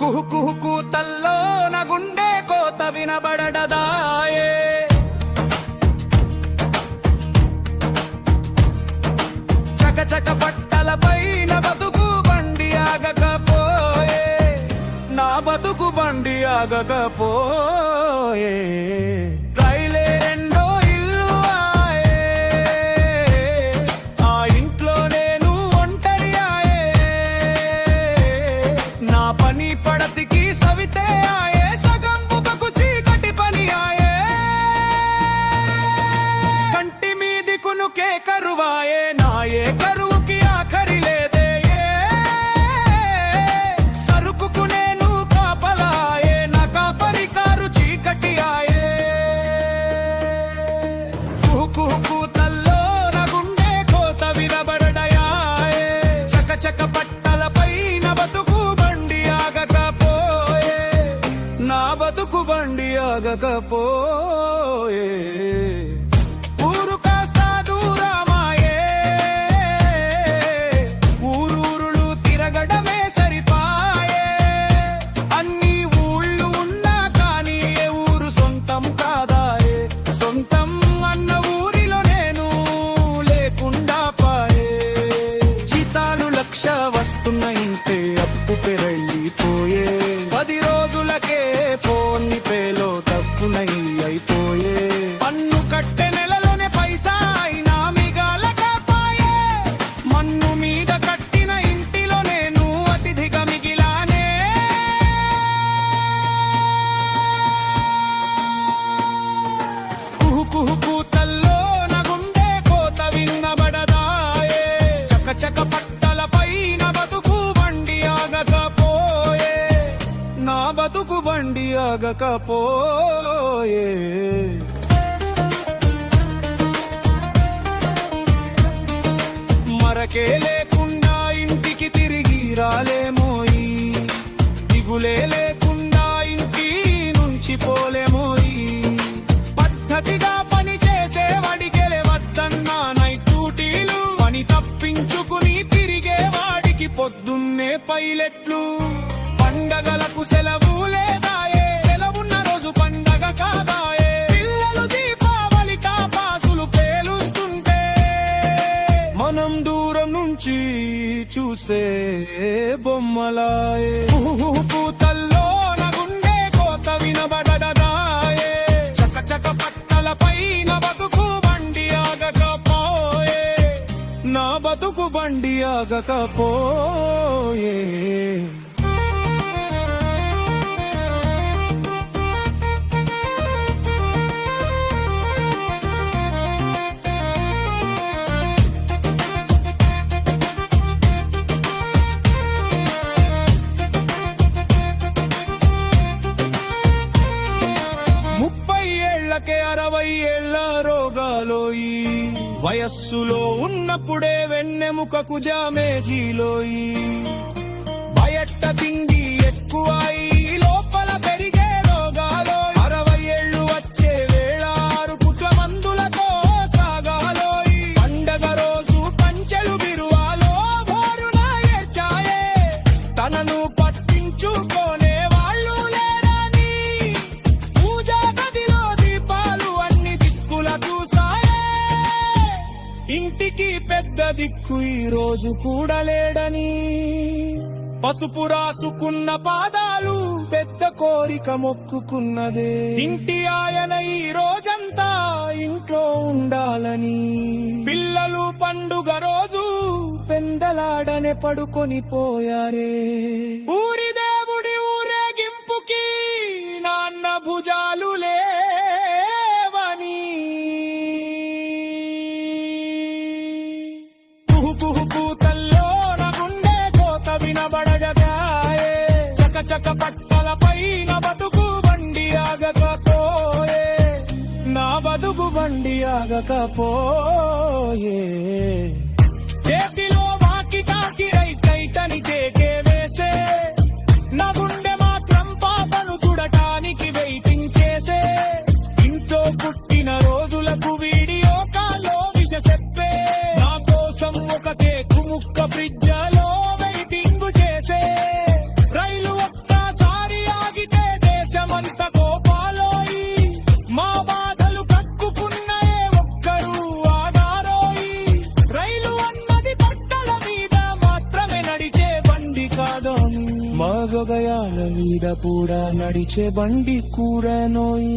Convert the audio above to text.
కుహు కుహు కూతల్లో నా గుండె కోత వినబడదాయే చక పట్టలపైన బతుకు బండి ఆగకపోయే. నా బతుకు బండి ఆగకపోయే. బండి ఆగకపోయే బతుకు బండి ఆగకపోయే. మరకే లేకుండా ఇంటికి తిరిగి రాలేమోయి దిగులే లేకుండా ఇంటి నుంచి పోలేమోయి పద్ధతిగా పని చేసే వాడికెలే వద్దన్నా నైతూటీలు పని తప్పించుకుని తిరిగే వాడికి పొద్దున్నే పైలెట్లు. పండగలకు సెలవు లేదాయే. సెలవున్న రోజు పండగ కాదాయే. పిల్లలు దీపావళి టాపాసులు పేలుస్తుంటే మనం దూరం నుంచి చూసే బొమ్మలాయే. ఊహు పూతల్లో నా కోత వినబడదాయే. చక చక పట్టల పైన బతుకు బండి ఆగకపోయే. నా బతుకు బండి ఆగకపోయే. ఏళ్ళకే అరవై ఏళ్ళ రోగాలోయి వయస్సులో ఉన్నప్పుడే వెన్నెముకకు జామేజీలోయి బయట తిండి ఇంటికి పెద్ద దిక్కు ఈ రోజు కూడా లేడని పసుపు రాసుకున్న పాదాలు పెద్ద కోరిక మొక్కుకున్నదే. ఇంటి ఆయన ఈ రోజంతా ఇంట్లో ఉండాలని. పిల్లలు పండుగ రోజు పెందలాడనే పడుకొని పోయారే. ఊరి చక పట్టల పైన బతుకు బండి ఆగకపోయే. నా బతుకు బండి ఆగకపోయే. చేతిలో సొగయాల మీద పూడ నడిచే బండి కూరనోయి.